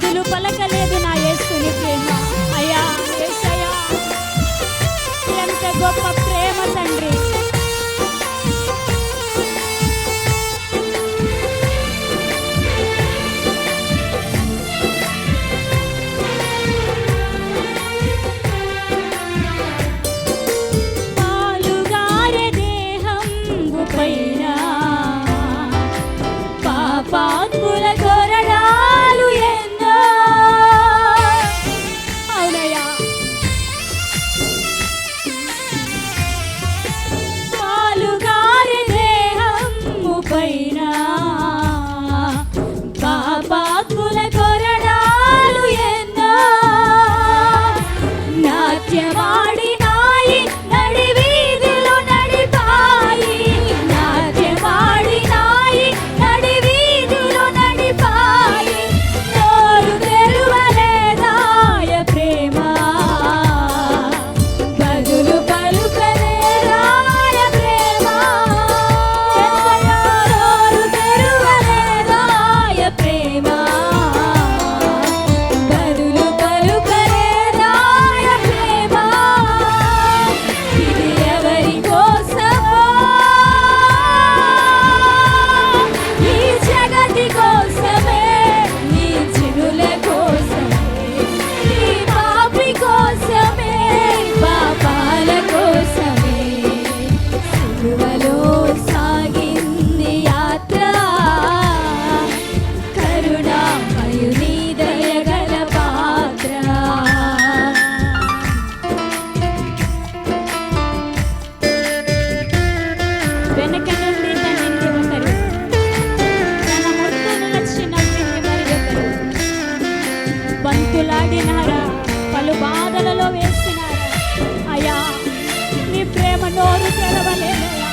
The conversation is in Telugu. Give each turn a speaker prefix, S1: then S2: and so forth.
S1: బదులు పలకలు బంతులాడినారా? పలు బాధలలో వేసినారా? అయా నీ ప్రేమ నోరు తెలవలేదయా